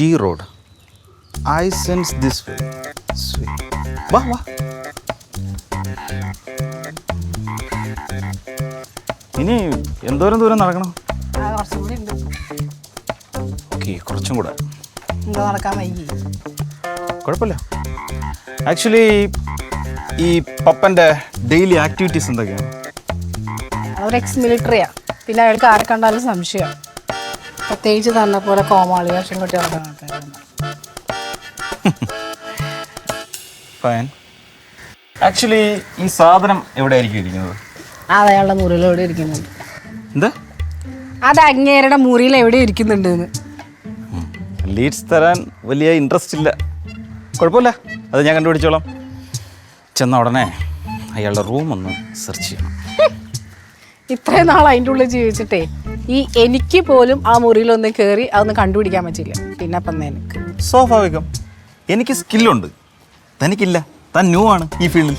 T road. I sense this way വാ വാ. ഇനി എന്തോരം ദൂരം നടക്കണം? ഓക്കെ കുറച്ചും കൂടെ. കുഴപ്പമില്ല. ആക്ച്വലി ഈ പപ്പന്റെ ഡെയിലി ആക്ടിവിറ്റീസ് എന്തൊക്കെയാണ്? അവർ എക്സ് മിലിറ്ററിയാണ് പിന്നെ അയാൾക്ക് ആരെ കണ്ടാലും സംശയം. പ്രത്യേകിച്ച് തന്നെ പോലെ കോമാളി വേഷം കൊട്ടി ആക്ച്വലി ഈ സാധനം എവിടെ ആയിരിക്കും ഇരിക്കുന്നത്? അത് അയാളുടെ മുറിയിൽ എവിടെ ഇരിക്കുന്നുണ്ട്? എന്താ? അത് അങ്ങേരുടെ മുറിയിൽ എവിടെ ഇരിക്കുന്നുണ്ട് ലീഡ്സ് തരാൻ വലിയ ഇൻട്രസ്റ്റ് ഇല്ല. കുഴപ്പമില്ല. അത് ഞാൻ കണ്ടുപിടിച്ചോളാം. ചെന്ന ഉടനെ അയാളുടെ റൂം ഒന്ന് സെർച്ച് ചെയ്യണം. ഇത്രയും നാൾ അതിന്റെ ഉള്ളിൽ ജീവിച്ചിട്ടേ ഈ എനിക്ക് പോലും ആ മുറിയിലൊന്ന് കയറി അതൊന്ന് കണ്ടുപിടിക്കാൻ പറ്റില്ല പിന്നെ അപ്പം നിനക്ക്. സ്വാഭാവികം. എനിക്ക് സ്കില്ലുണ്ട് തനിക്കില്ല. താൻ ന്യൂ ആണ് ഈ ഫീൽഡിൽ